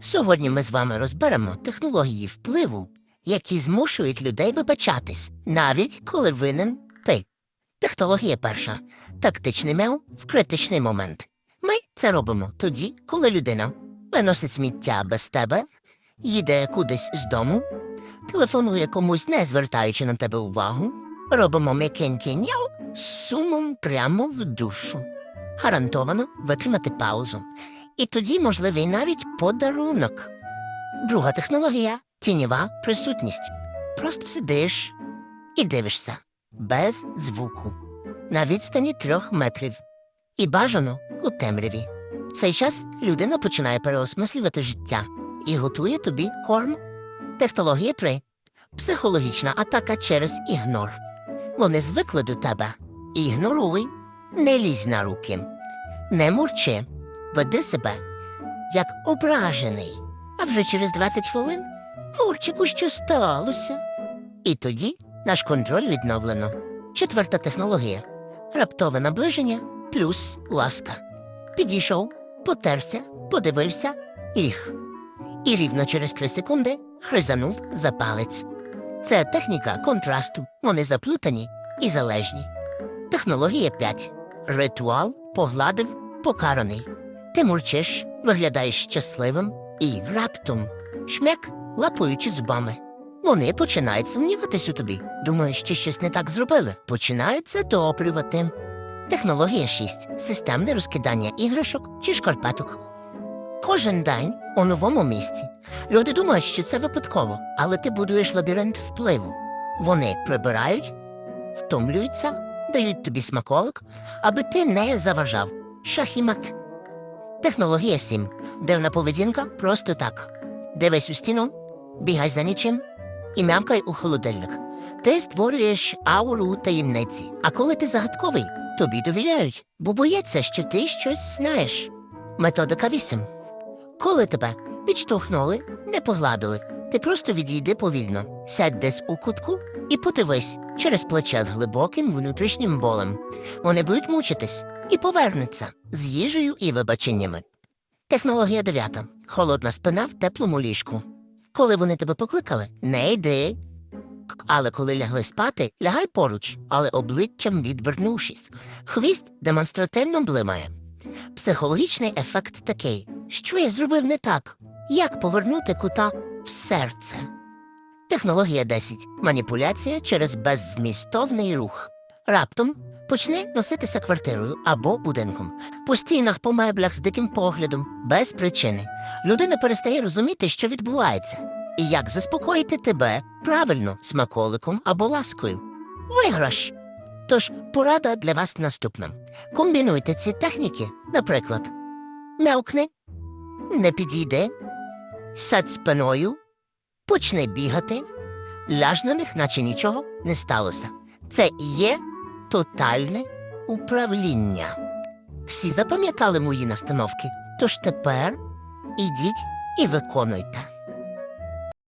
Сьогодні ми з вами розберемо технології впливу, які змушують людей вибачатись, навіть коли винен ти. Технологія перша тактичний мев в критичний момент. Ми це робимо тоді, коли людина виносить сміття без тебе, їде кудись з дому, телефонує комусь, не звертаючи на тебе увагу, робимо м'якенький няу з сумом прямо в душу. Гарантовано витримати паузу. І тоді можливий навіть подарунок. Друга технологія тіньова присутність. Просто сидиш і дивишся без звуку на відстані трьох метрів. І бажано у темряві. В цей час людина починає переосмислювати життя і готує тобі корм. Технологія 3. Психологічна атака через ігнор. Вони звикли до тебе. Ігноруй, не лізь на руки, не мурчи, веди себе як ображений. А вже через 20 хвилин Мурчику, що сталося. І тоді наш контроль відновлено. Четверта технологія раптове наближення плюс ласка. Підійшов, потерся, подивився, ліг. І рівно через три секунди хризанув за палець. Це техніка контрасту. Вони заплутані і залежні. Технологія 5. Ритуал погладив покараний. Ти мурчиш, виглядаєш щасливим і раптом шмяк лапуючи зубами. Вони починають сумніватись у тобі. Думаєш, що щось не так зробили. Починають задобрювати. Технологія 6. Системне розкидання іграшок чи шкарпеток. Кожен день у новому місці. Люди думають, що це випадково, але ти будуєш лабіринт впливу. Вони прибирають, втомлюються, дають тобі смаколик, аби ти не заважав. Шахімат. Технологія 7. Дивна поведінка просто так. Дивись у стіну, бігай за нічим і мямкай у холодильник. Ти створюєш ауру таємниці. А коли ти загадковий, тобі довіряють, бо бояться, що ти щось знаєш. Методика 8. Коли тебе підштовхнули, не погладили, ти просто відійди повільно, сядь десь у кутку і подивись через плече з глибоким внутрішнім болем. Вони будуть мучитись і повернуться з їжею і вибаченнями. Технологія дев'ята. Холодна спина в теплому ліжку. Коли вони тебе покликали, не йди. Але коли лягли спати, лягай поруч, але обличчям відвернувшись. Хвіст демонстративно блимає. Психологічний ефект такий, що я зробив не так. Як повернути кута в серце? Технологія 10. Маніпуляція через беззмістовний рух. Раптом почни носитися квартирою або будинком, постійно по меблях з диким поглядом, без причини. Людина перестає розуміти, що відбувається, і як заспокоїти тебе правильно смаколиком або ласкою. Виграш. Тож порада для вас наступна: комбінуйте ці техніки, наприклад, м'явкни, не підійде, сядь спиною, почни бігати, ляж на них, наче нічого не сталося. Це і є тотальне управління. Всі запам'ятали мої настановки, тож тепер ідіть і виконуйте.